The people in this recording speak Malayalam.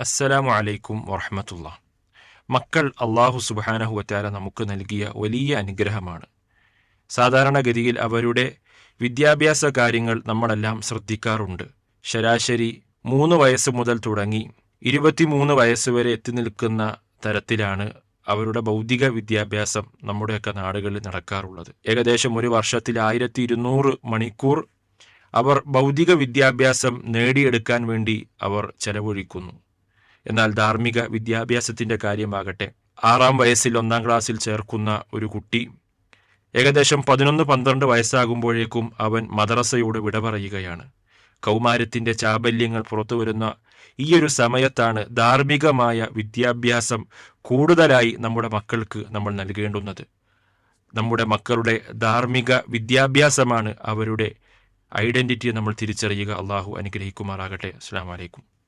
അസ്സലാമു അലൈക്കും വറഹമത്തുള്ള. മക്കൾ അള്ളാഹു സുബാനഹുവറ്റാല നമുക്ക് നൽകിയ വലിയ അനുഗ്രഹമാണ്. സാധാരണഗതിയിൽ അവരുടെ വിദ്യാഭ്യാസ കാര്യങ്ങൾ നമ്മളെല്ലാം ശ്രദ്ധിക്കാറുണ്ട്. ശരാശരി മൂന്ന് വയസ്സ് മുതൽ തുടങ്ങി ഇരുപത്തിമൂന്ന് വയസ്സ് വരെ എത്തി നിൽക്കുന്ന തരത്തിലാണ് അവരുടെ ഭൗതിക വിദ്യാഭ്യാസം നമ്മുടെയൊക്കെ നാടുകളിൽ നടക്കാറുള്ളത്. ഏകദേശം ഒരു വർഷത്തിൽ ആയിരത്തി ഇരുന്നൂറ് മണിക്കൂർ അവർ ഭൗതിക വിദ്യാഭ്യാസം നേടിയെടുക്കാൻ വേണ്ടി അവർ ചെലവഴിക്കുന്നു. എന്നാൽ ധാർമ്മിക വിദ്യാഭ്യാസത്തിന്റെ കാര്യമാകട്ടെ. ആറാം വയസ്സിൽ ഒന്നാം ക്ലാസ്സിൽ ചേർക്കുന്ന ഒരു കുട്ടി ഏകദേശം പതിനൊന്ന് പന്ത്രണ്ട് വയസ്സാകുമ്പോഴേക്കും അവൻ മദ്രസയോട് വിട പറയുകയാണ്. കൗമാരത്തിന്റെ ചാബല്യങ്ങൾ പുറത്തു വരുന്ന ഈയൊരു സമയത്താണ് ധാർമ്മികമായ വിദ്യാഭ്യാസം കൂടുതലായി നമ്മുടെ മക്കൾക്ക് നമ്മൾ നൽകേണ്ടുന്നത്. നമ്മുടെ മക്കളുടെ ധാർമ്മിക വിദ്യാഭ്യാസമാണ് അവരുടെ ഐഡന്റിറ്റിയെ നമ്മൾ തിരിച്ചറിയുക. അള്ളാഹു അനുഗ്രഹിക്കുമാറാകട്ടെ. അസ്സാം വലൈക്കും